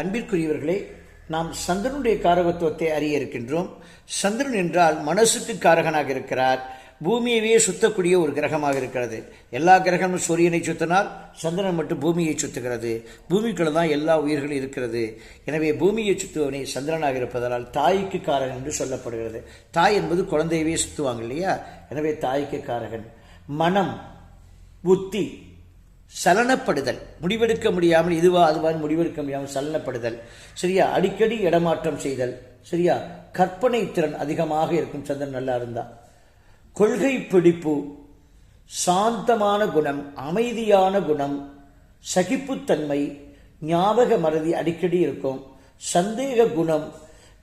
அன்பிற்குரியவர்களே நாம் சந்திரனுடைய காரகத்துவத்தை அறிய இருக்கின்றோம். சந்திரன் என்றால் மனசுக்கு காரகனாக இருக்கிறார். பூமியவே சுத்தக்கூடிய ஒரு கிரகமாக இருக்கிறது. எல்லா கிரகமும் சூரியனை சுத்தினால் சந்திரன் மட்டும் பூமியை சுத்துகிறது. பூமிக்குள்ள தான் எல்லா உயிர்களும் இருக்கிறது. எனவே பூமியை சுத்துவனே சந்திரனாக இருப்பதால் தாய்க்கு காரகன் என்று சொல்லப்படுகிறது. தாய் என்பது குழந்தையவே சுத்துவாங்க இல்லையா? எனவே தாய்க்கு காரகன். மனம் புத்தி சலனப்படுதல். முடிவெடுக்க முடியாமல் இதுவா அதுவான்னு முடிவெடுக்க முடியாமல் சலனப்படுதல். சரியா? அடிக்கடி இடமாற்றம் செய்தல். சரியா? கற்பனை திறன் அதிகமாக இருக்கும் சந்திரன் நல்லா இருந்தா. கொள்கை பிடிப்பு சாந்தமான குணம் அமைதியான குணம் சகிப்புத்தன்மை ஞாபக மறதி அடிக்கடி இருக்கும். சந்தேக குணம்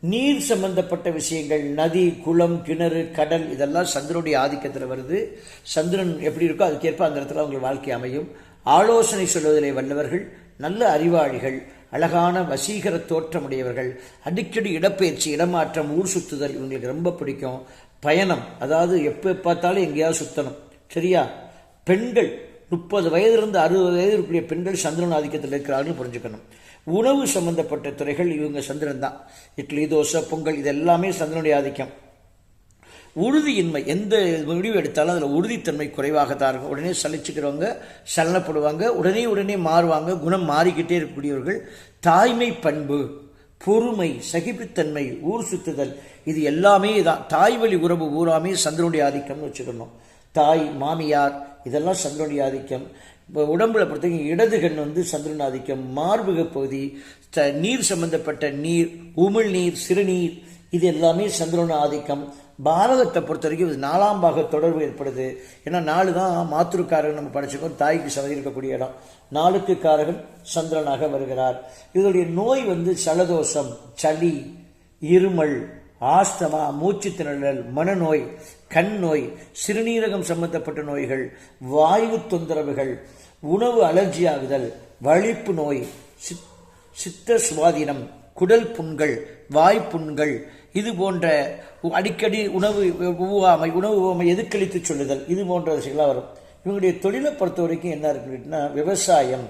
நீர் சம்பந்தப்பட்ட விஷயங்கள் நதி குளம் கிணறு கடல் இதெல்லாம் சந்திரனுடைய ஆதிக்கத்தில் வருது. சந்திரன் எப்படி இருக்கோ அதுக்கேற்ப அந்த இடத்துல அவங்க வாழ்க்கை அமையும். ஆலோசனை சொல்வதிலே வல்லவர்கள் நல்ல அறிவாளிகள் அழகான வசீகர தோற்றமுடையவர்கள் அடிக்கடி இடப்பெயர்ச்சி இடமாற்றம் ஊர் சுத்துதல் இவங்களுக்கு ரொம்ப பிடிக்கும். பயணம் அதாவது எப்போ பார்த்தாலும் எங்கேயாவது சுத்தணும். சரியா? பெண்கள் முப்பது வயதிலிருந்து அறுபது வயது இருக்கக்கூடிய பெண்கள் சந்திரன் ஆதிக்கத்தில் இருக்கிறார்கள் புரிஞ்சுக்கணும். உணவு சம்பந்தப்பட்ட துறைகள் இவங்க சந்திரன் தான். இட்லி தோசை பொங்கல் இது எல்லாமே சந்திரனுடைய ஆதிக்கம். உறுதியின்மை எந்த முடிவு எடுத்தாலும் அதில் உறுதித்தன்மை குறைவாக தான் இருக்கும். உடனே சலிச்சுக்கிறவங்க சலனப்படுவாங்க உடனே உடனே மாறுவாங்க குணம் மாறிக்கிட்டே இருக்கக்கூடியவர்கள். தாய்மை பண்பு பொறுமை சகிப்புத்தன்மை ஊர் சுத்துதல் இது எல்லாமே தான். தாய் வழி உறவு ஊராமே சந்திரனுடைய ஆதிக்கம்னு வச்சுக்கணும். தாய் மாமியார் இதெல்லாம் சந்திரனுடைய ஆதிக்கம். இப்போ உடம்புல பொறுத்தவரைக்கும் இடது கண் வந்து சந்திரன் ஆதிக்கம். மார்புக பகுதி நீர் சம்பந்தப்பட்ட நீர் உமிழ்நீர் சிறுநீர் இது எல்லாமே சந்திரன் ஆதிக்கம். பாரதத்தை பொறுத்த வரைக்கும் இது நாலாம் பாக தொடர்பு ஏற்படுது. ஏன்னா நாலு தான் மாத்திருக்காரன் நம்ம படிச்சிருக்கோம். தாய்க்கு சமதி இருக்கக்கூடிய இடம். நாளுக்கு காரகன் சந்திரனாக வருகிறார். இதனுடைய நோய் வந்து சலதோஷம் சளி இருமல் ஆஸ்தமா மூச்சு திணறல் மனநோய் கண் நோய் சிறுநீரகம் சம்பந்தப்பட்ட நோய்கள் வாயு தொந்தரவுகள் உணவு அலர்ஜி ஆகுதல் வலிப்பு நோய் சித்- சித்த சுவாதீனம் குடல் புண்கள் வாய்ப்புண்கள் இது போன்ற அடிக்கடி உணவு உவாமை உணவு உவாமை எதுக்களித்து சொல்லுதல் இது போன்ற விஷயங்களாக வரும். இவங்களுடைய தொழிலை பொறுத்த வரைக்கும் என்ன இருக்குன்னா விவசாயம்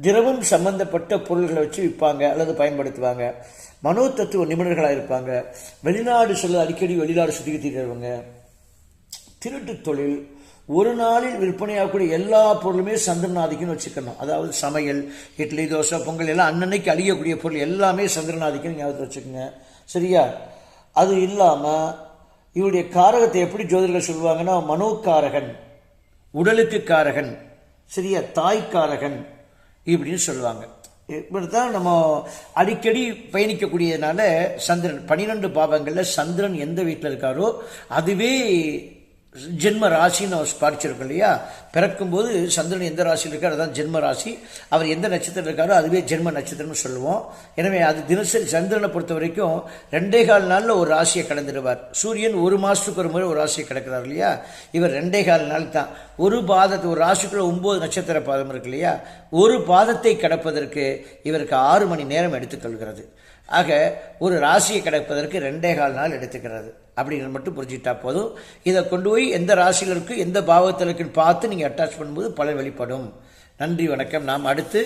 திரவம் சம்பந்தப்பட்ட பொருள்களை வச்சு விற்பாங்க அல்லது பயன்படுத்துவாங்க. மனோ தத்துவ நிபுணர்களாக இருப்பாங்க. வெளிநாடு சொல்ல அடிக்கடி வெளிநாடு சுற்றி தீர்றவங்க திருட்டு தொழில். ஒரு நாளில் விற்பனையாகக்கூடிய எல்லா பொருளுமே சந்திரநாதிக்குன்னு வச்சுக்கணும். அதாவது சமையல் இட்லி தோசை பொங்கல் எல்லாம் அன்னன்னைக்கு அழியக்கூடிய பொருள் எல்லாமே சந்திரநாதிக்குன்னு ஞாபகத்தில் வச்சுக்கோங்க. சரியா? அது இல்லாமல் இவருடைய காரகத்தை எப்படி ஜோதிடர்கள் சொல்லுவாங்கன்னா மனோக்காரகன் உடலுக்கு காரகன். சரியா? தாய்க்காரகன். இப்படின்னு சொல்லுவாங்க. இப்படி தான் நம்ம அடிக்கடி பயணிக்கக்கூடியதுனால சந்திரன். பன்னிரெண்டு பாவங்களில் சந்திரன் எந்த வீட்டில் இருக்காரோ அதுவே ஜென்ம ராசின்னு அவர் படிச்சிருக்கோம் இல்லையா? பிறக்கும்போது சந்திரன் எந்த ராசியில் இருக்கார் அதான் ஜென்ம ராசி அவர் எந்த நட்சத்திரம் இருக்காரோ அதுவே ஜென்ம நட்சத்திரம்னு சொல்லுவோம். எனவே அது தினசரி சந்திரனை பொறுத்த வரைக்கும் ரெண்டே கால் நாளில் ஒரு ராசியை கடந்துடுவார். சூரியன் ஒரு மாதத்துக்கு ஒரு முறை ஒரு ராசியை கிடக்கிறார் இல்லையா? இவர் ரெண்டே கால் நாள் தான். ஒரு பாதத்தை ஒரு ராசிக்குள்ள ஒன்பது நட்சத்திர பாதம் இருக்கு இல்லையா? ஒரு பாதத்தை கடப்பதற்கு இவருக்கு ஆறு மணி நேரம் எடுத்துக்கொள்கிறது. ஆக ஒரு ராசியை கிடப்பதற்கு ரெண்டே கால் நாள் எடுத்துக்கிறது. அப்படிங்கிறது மட்டும் புரிஞ்சுக்கிட்டா போதும். இதை கொண்டு போய் எந்த ராசியில் இருக்கு எந்த பாவத்தில் இருக்குன்னு பார்த்து நீங்கள் அட்டாச் பண்ணும்போது பலன் வெளிப்படும். நன்றி வணக்கம். நாம் அடுத்து